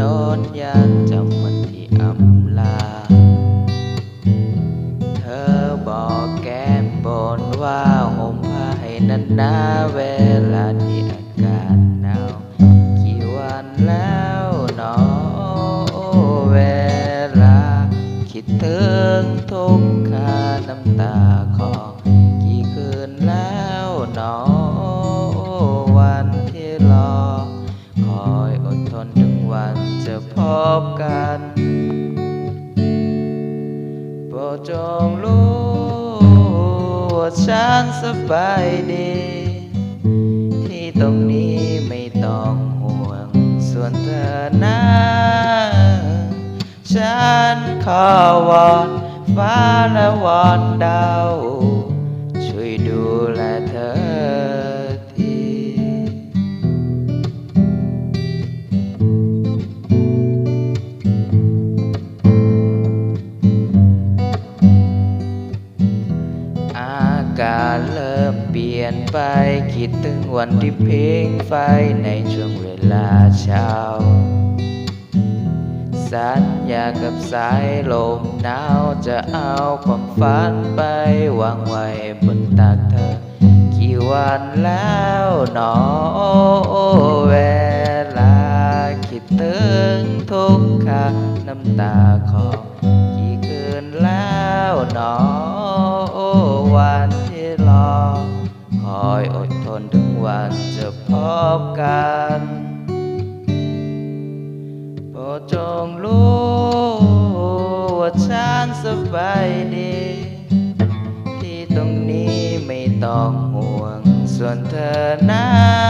นอนยานจำวันที่อำลา เธอบอกแก้มบนว่าห่มผ้าให้นันนาเวลาที่อากาศหนาวกี่วันแล้วหนอเวลา คิดถึงทุกคาน้ำตาของ จะพบกันโปรดจงรู้ว่าฉันสบายดี ที่ตรงนี้ไม่ต้องห่วง ส่วนเธอนั้นฉันขอวอนฟ้าและวอนดาว ช่วยดูแลากาศเริ่มเปลี่ยนไป คิดถึงวันที่เพิงไฟในช่วงเวลาเช้า สัญญากับสายลมหนาวจะเอาความฝันไปวางไว้บนตักเธอ กี่วันแล้วหนอเวลา คิดถึงทุกคาน้ำตาคอ ทนถึงวันจะพบกันโปรดจงรู้ว่าฉันสบายดี ที่ตรงนี้ไม่ต้องห่วงส่วนเธอนั้น